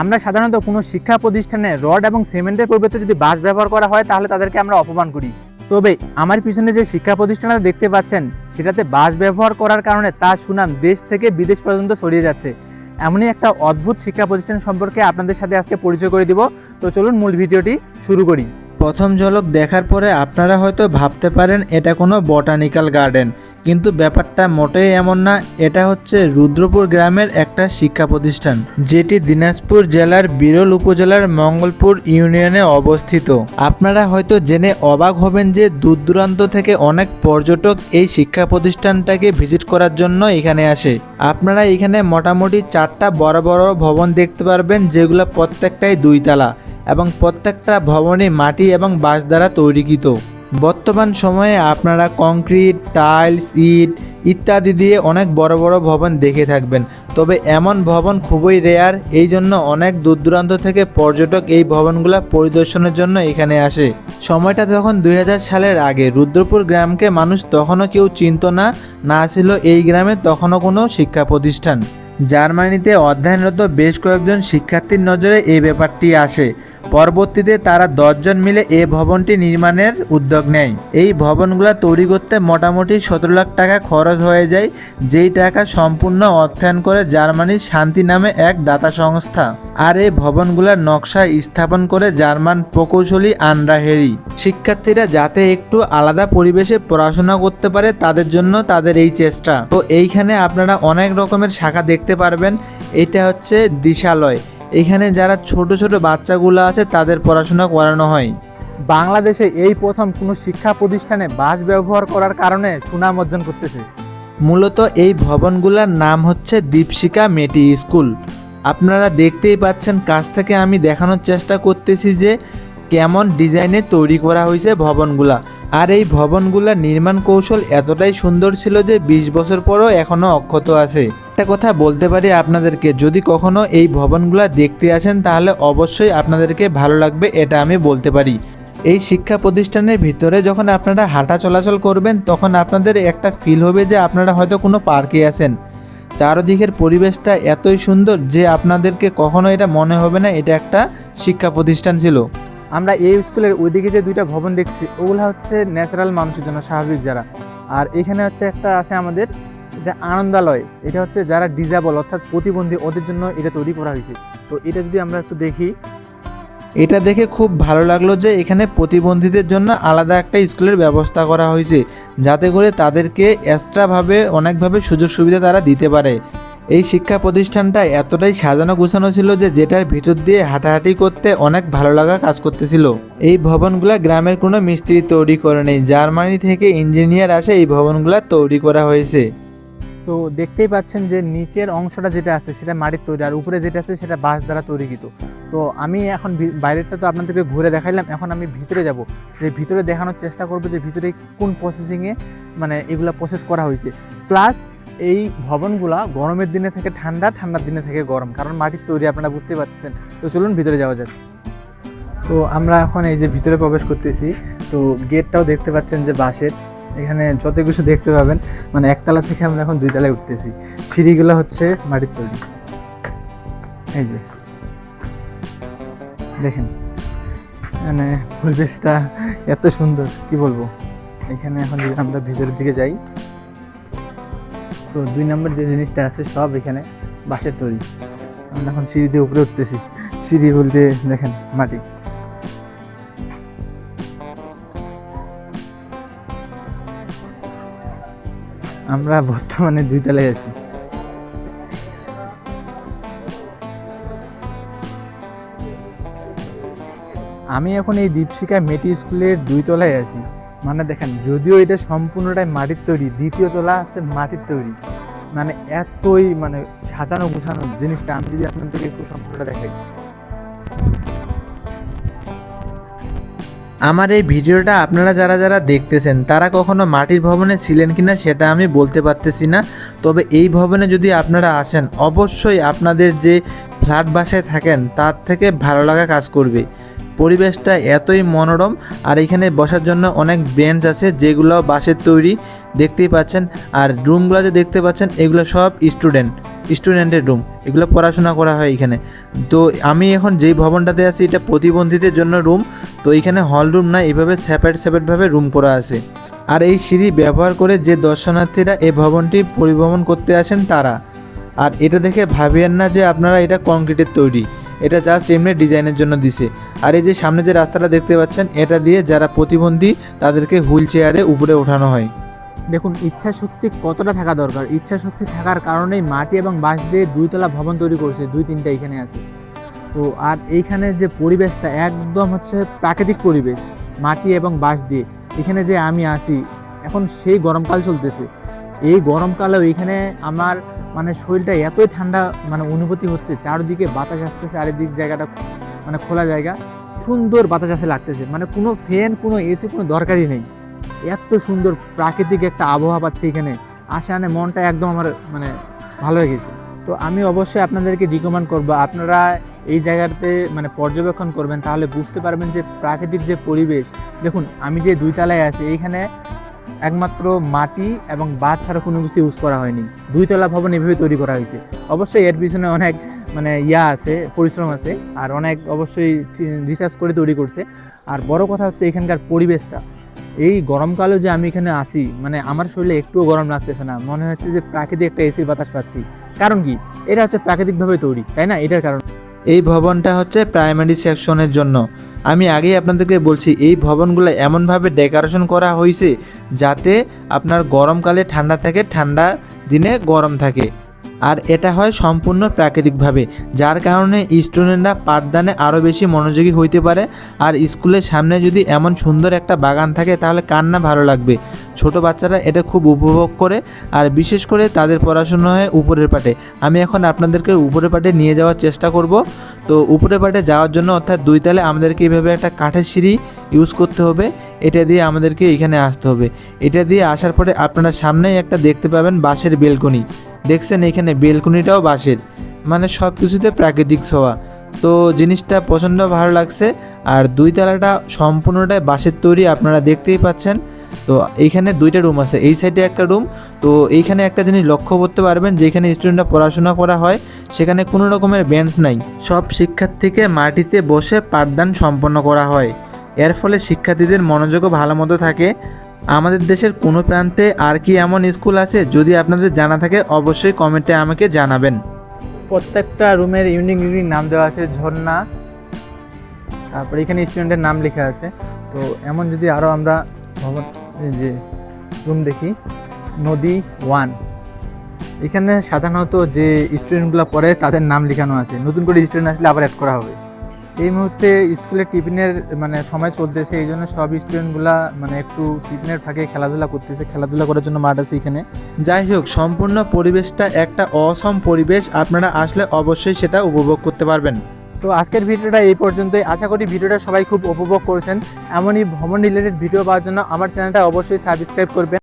আমরা সাধারণত কোনো শিক্ষা প্রতিষ্ঠানে রড এবং সিমেন্টের পরিবর্তে যদি বাঁশ ব্যবহার করা হয়, তাহলে তাদেরকে আমরা অপমান করি। তবে আমার পিছনে যে শিক্ষা প্রতিষ্ঠানটা দেখতে পাচ্ছেন, সেটাতে বাঁশ ব্যবহার করার কারণে তার সুনাম দেশ থেকে বিদেশ পর্যন্ত ছড়িয়ে যাচ্ছে। এমনই একটা অদ্ভুত শিক্ষা প্রতিষ্ঠান সম্পর্কে আপনাদের সাথে আজকে পরিচয় করে দিব। তো চলুন মূল ভিডিওটি শুরু করি। প্রথম ঝলক দেখার পরে আপনারা হয়তো ভাবতে পারেন, এটা কোনো বটানিক্যাল গার্ডেন কিন্তু ব্যাপারটা মোটেই এমন না, এটা হচ্ছে রুদ্রপুর গ্রামের একটা শিক্ষা প্রতিষ্ঠান, যেটি দিনাজপুর জেলার বিরল উপজেলার মঙ্গলপুর ইউনিয়নে অবস্থিত। আপনারা হয়তো জেনে অবাক হবেন যে দূর দূরান্ত থেকে অনেক পর্যটক এই শিক্ষা প্রতিষ্ঠানটাকে ভিজিট করার জন্য এখানে আসে। আপনারা এখানে মোটামুটি চারটা বড় বড় ভবন দেখতে পারবেন, যেগুলো প্রত্যেকটাই দুইতলা এবং প্রত্যেকটা ভবনে মাটি এবং বাঁশ দ্বারা তৈরিকৃত। বর্তমান সময়ে আপনারা কংক্রিট, টাইলস, ইট ইত্যাদি দিয়ে অনেক বড় বড় ভবন দেখে থাকবেন। তবে এমন ভবন খুবই রেয়ার এই জন্য অনেক দূর দূরান্ত থেকে পর্যটক এই ভবনগুলো পরিদর্শনের জন্য এখানে আসে। সময়টা তখন দু হাজার সালের আগে। রুদ্রপুর গ্রামকে মানুষ তখনও কেউ চিনত না না ছিল এই গ্রামে তখনও কোনো শিক্ষা প্রতিষ্ঠান। জার্মানিতে অধ্যয়নরত বেশ কয়েকজন শিক্ষার্থীর নজরে এই ব্যাপারটি আসে। পরবর্তীতে তারা দশজন মিলে এই ভবনটি নির্মাণের উদ্যোগ নেয়। এই ভবনগুলো তৈরি করতে মোটামুটি সতেরো লাখ টাকা খরচ হয়ে যায়, যেই টাকা সম্পূর্ণ অর্থায়ন করে জার্মানির শান্তি নামে এক দাতা সংস্থা। আর এই ভবনগুলোর নকশা স্থাপন করে জার্মান প্রকৌশলী আন্ড্রা হেরি। শিক্ষার্থীরা যাতে একটু আলাদা পরিবেশে পড়াশোনা করতে পারে, তাদের জন্য তাদের এই চেষ্টা। তো এইখানে আপনারা অনেক রকমের শাখা দেখতে পারবেন, এটা হচ্ছে দিশালয়। এখানে যারা ছোট ছোট বাচ্চাগুলো আছে, তাদের পড়াশোনা করানো হয়। বাংলাদেশে এই প্রথম কোনো শিক্ষা প্রতিষ্ঠানে বাস ব্যবহার করার কারণে সুনাম অর্জন করতেছে। মূলত এই ভবনগুলোর নাম হচ্ছে দীপশিকা মেটি স্কুল। আপনারা দেখতেই পাচ্ছেন, কাছ থেকে আমি দেখানোর চেষ্টা করতেছি যে কেমন ডিজাইনে তৈরি করা হয়েছে ভবনগুলা। আর এই ভবনগুলা নির্মাণ কৌশল এতটাই সুন্দর ছিল যে বিশ বছর পরও এখনও অক্ষত আছে। একটা কথা বলতে পারি আপনাদেরকে, যদি কখনো এই ভবনগুলো দেখতে আসেন তাহলে অবশ্যই আপনাদেরকে ভালো লাগবে এটা আমি বলতে পারি। এই শিক্ষা প্রতিষ্ঠানের ভিতরে যখন আপনারা হাঁটা চলাচল করবেন, তখন আপনাদের একটা ফিল হবে যে আপনারা হয়তো কোনো পার্কে আছেন। চারদিকের পরিবেশটা এতই সুন্দর যে আপনাদেরকে কখনো এটা মনে হবে না, এটা একটা শিক্ষা প্রতিষ্ঠান ছিল। আমরা এই স্কুলের ওইদিকে যে দুইটা ভবন দেখছি, ওগুলো হচ্ছে ন্যাচারাল মানুষের জন্য স্বাভাবিক যারা। আর এখানে হচ্ছে একটা আছে আমাদের এটা আনন্দালয়, এটা হচ্ছে যারা ডিজেবল অর্থাৎ প্রতিবন্ধী, ওদের জন্য এটা তৈরি করা হয়েছে। তো এটা যদি আমরা একটু দেখি, এটা দেখে খুব ভালো লাগল যে এখানে প্রতিবন্ধীদের জন্য আলাদা একটা স্কুলের ব্যবস্থা করা হয়েছে, যাতে করে তাদেরকে এক্সট্রাভাবে অনেকভাবে সুযোগ সুবিধা তারা দিতে পারে। এই শিক্ষা প্রতিষ্ঠানটা এতটাই সাজানো গোছানো ছিল যে যেটার ভিতর দিয়ে হাঁটাহাঁটি করতে অনেক ভালো লাগা কাজ করতেছিল। এই ভবনগুলা গ্রামের কোনো মিস্ত্রি তৈরি করে নেই, জার্মানি থেকে ইঞ্জিনিয়ার আসে এই ভবনগুলা তৈরি করা হয়েছে। তো দেখতেই পাচ্ছেন যে নিচের অংশটা যেটা আছে সেটা মাটির তৈরি, আর উপরে যেটা আছে সেটা বাঁশ দ্বারা তৈরিকৃত তো আমি এখন বাইরেরটা তো আপনাদেরকে ঘুরে দেখাইলাম, এখন আমি ভিতরে যাব। যে ভিতরে দেখানোর চেষ্টা করব যে ভিতরে কোন প্রসেসিংয়ে মানে এগুলা প্রসেস করা হয়েছে। প্লাস এই ভবনগুলা গরমের দিনে থেকে ঠান্ডা, ঠান্ডার দিনে থেকে গরম, কারণ মাটির তৈরি আপনারা বুঝতেই পারছেন তো চলুন ভিতরে যাওয়া যাক। তো আমরা এখন এই যে ভিতরে প্রবেশ করতেছি, তো গেটটাও দেখতে পাচ্ছেন যে বাঁশের। এখানে যত কিছু দেখতে পাবেন মানে একতলা থেকে আমরা এখন দুই তলায় উঠতেছি। সিঁড়িগুলো হচ্ছে মাটির তৈরি। এই যে। দেখেন মানে পরিবেশটা এত সুন্দর, কি বলব? এখানে এখন যদি আমরা ভিতরের দিকে যাই, তো দুই নম্বর যে জিনিসটা আছে, সব এখানে বাঁশের তৈরি। আমরা এখন সিঁড়ি দিয়ে উপরে উঠতেছি। সিঁড়ি বলতে দেখেন মাটি। আমরা বর্তমানে দুই তলায় আছি। আমি এখন এই দীপশিকা মেটি স্কুলের দুই তলায় আছি। মানে দেখেন, যদিও এটা সম্পূর্ণটাই মাটির তৈরি, দ্বিতীয় তলা হচ্ছে মাটির তৈরি। মানে এতই মানে সাজানো গোছানো জিনিসটা আমি যদি আপনাদেরকে একটু সম্পূর্ণটা দেখাই। আমার এই ভিডিওটা আপনারা যারা যারা দেখতেছেন, তারা কখনো মাটির ভবনে ছিলেন কিনা সেটা আমি বলতে পারতেছি না। তবে এই ভবনে যদি আপনারা আসেন, অবশ্যই আপনাদের যে ফ্ল্যাট বাসায় থাকেন, তার থেকে ভালো লাগা কাজ করবে। পরিবেশটা এতই মনোরম আর এখানে বসার জন্য অনেক বেঞ্চ আছে যেগুলো বাঁশের তৈরি, দেখতেই পাচ্ছেন। আর রুমগুলো যে দেখতে পাচ্ছেন, এগুলো সব স্টুডেন্ট। স্টুডেন্টের রুম এগুলো পড়াশোনা করা হয় এখানে। তো আমি এখন যেই ভবনটাতে আছি, এটা প্রতিবন্ধীদের জন্য রুম তো এখানে হল রুম না এইভাবে সেপারেট সেপারেটভাবে রুম করা আছে। আর এই সিঁড়ি ব্যবহার করে যে দর্শনার্থীরা এই ভবনটি পরিভ্রমণ করতে আসেন তারা। আর এটা দেখে ভাবিয়েন না যে আপনারা এটা কংক্রিটের তৈরি। এটা জাস্ট এমনি ডিজাইনের জন্য দিছে। আর এই যে সামনে যে রাস্তাটা দেখতে পাচ্ছেন, এটা দিয়ে যারা প্রতিবন্ধী, তাদেরকে হুইল চেয়ারে উপরে ওঠানো হয়। দেখুন ইচ্ছা শক্তি কতটা থাকা দরকার? ইচ্ছা শক্তি থাকার কারণেই মাটি এবং বাঁশ দিয়ে দুইতলা ভবন তৈরি করছে, দুই তিনটা এখানে আছে। তো আর এইখানে যে পরিবেশটা একদম হচ্ছে প্রাকৃতিক পরিবেশ, মাটি এবং বাঁশ দিয়ে। এখানে যে আমি আসি এখন সেই গরমকাল চলতেছে। এই গরমকালেও এখানে আমার মানে শরীরটা এতই ঠান্ডা মানে অনুভূতি হচ্ছে, চারদিকে বাতাস আসতেছে চারিদিক জায়গাটা মানে খোলা জায়গা, সুন্দর বাতাস আসে লাগতেছে। মানে কোনো ফ্যান, কোনো এসি, কোনো দরকারই নেই। এত সুন্দর প্রাকৃতিক একটা আবহাওয়া পাচ্ছি এখানে। আসে আনে মনটা একদম আমার মানে ভালো হয়ে গেছে। তো আমি অবশ্যই আপনাদেরকে রিকমেন্ড করব, আপনারা এই জায়গাতে মানে পর্যবেক্ষণ করবেন, তাহলে বুঝতে পারবেন যে প্রাকৃতিক যে পরিবেশ, দেখুন আমি যে দুই তলায় আছি এইখানে একমাত্র মাটি এবং বাদ ছাড়া কোনো কিছু ইউজ করা হয়নি। দুইতলা ভবন এভাবে তৈরি করা হয়েছে। অবশ্যই এর পিছনে অনেক মানে ইয়া আছে, পরিশ্রম আছে, আর অনেক অবশ্যই রিসার্চ করে তৈরি করছে। আর বড় কথা হচ্ছে এখানকার পরিবেশটা। এই গরমকালেও যে আমি এখানে আসি মানে আমার শরীরে একটুও গরম লাগতেছে না। মনে হচ্ছে যে প্রাকৃতিক একটা এসির বাতাস পাচ্ছি। কারণ কি? এটা হচ্ছে প্রাকৃতিকভাবে তৈরি, তাই না? এটার কারণ। এই ভবনটা হচ্ছে প্রাইমারি সেকশনের জন্য। আমি আগেই আপনাদেরকে বলছি, এই ভবনগুলো এমনভাবে ডেকোরেশন করা হয়েছে যাতে আপনার গরমকালে ঠান্ডা থাকে, ঠান্ডা দিনে গরম থাকে। আর এটা হয় সম্পূর্ণ প্রাকৃতিকভাবে, যার কারণে স্টুডেন্টরা পাঠদানে আরও বেশি মনোযোগী হইতে পারে। আর স্কুলের সামনে যদি এমন সুন্দর একটা বাগান থাকে, তাহলে কার না ভালো লাগবে? ছোট বাচ্চারা এটা খুব উপভোগ করে আর বিশেষ করে তাদের পড়াশোনা হয় উপরের পাটে। আমি এখন আপনাদেরকে উপরের পাটে নিয়ে যাওয়ার চেষ্টা করব। তো উপরের পাটে যাওয়ার জন্য অর্থাৎ দুই তালে আমাদেরকে এইভাবে একটা কাঠের সিঁড়ি ইউজ করতে হবে। এটা দিয়ে আমাদেরকে এখানে আসতে হবে। এটা দিয়ে আসার পরে আপনারা সামনেই একটা দেখতে পাবেন বাঁশের বেলকনি। দেখছেন এখানে বেলকনিটাও বাঁশের। মানে সব কিছুতে প্রাকৃতিক ছোঁয়া। তো জিনিসটা প্রচণ্ড ভালো লাগছে। আর দুই তালাটা সম্পূর্ণটাই বাঁশের তৈরি আপনারা দেখতেই পাচ্ছেন। তো এইখানে দুইটা রুম আছে। এই সাইডে একটা রুম তো এইখানে একটা জিনিস লক্ষ্য করতে পারবেন, যেখানে স্টুডেন্টরা পড়াশোনা করা হয়, সেখানে কোনো রকমের বেঞ্চ নাই। সব শিক্ষার্থীকে মাটিতে বসে পাঠদান সম্পন্ন করা হয়। এর ফলে শিক্ষার্থীদের মনোযোগও ভালো মতো থাকে। আমাদের দেশের কোনো প্রান্তে আর কি এমন স্কুল আছে, যদি আপনাদের জানা থাকে, অবশ্যই কমেন্টে আমাকে জানাবেন। প্রত্যেকটা রুমের ইউনিক ইউনিক নাম দেওয়া আছে, ঝর্ণা। তারপরে এখানে স্টুডেন্টের নাম লেখা আছে। তো এমন যদি আরও আমরা ভবন যে রুম দেখি, নদী ওয়ান এখানে সাধারণত যে স্টুডেন্টগুলো পড়ে, তাদের নাম লেখানো আছে। নতুন করে স্টুডেন্ট আসলে আবার অ্যাড করা হবে। এই মুহূর্তে স্কুলে টিফিনের মানে সময় চলতেছে, এই জন্য সব স্টুডেন্টগুলা মানে একটু টিফিনের ফাঁকে খেলাধুলা করতেছে। খেলাধুলা করার জন্য মাঠ আছে এখানে। যাই হোক, সম্পূর্ণ পরিবেশটা একটা অসম পরিবেশ। আপনারা আসলে অবশ্যই সেটা উপভোগ করতে পারবেন। তো আজকের ভিডিওটা এই পর্যন্তই। আশা করি ভিডিওটা সবাই খুব উপভোগ করেছেন। এমনই ভ্রমণ রিলেটেড ভিডিও পাওয়ার জন্য আমার চ্যানেলটা অবশ্যই সাবস্ক্রাইব করবেন।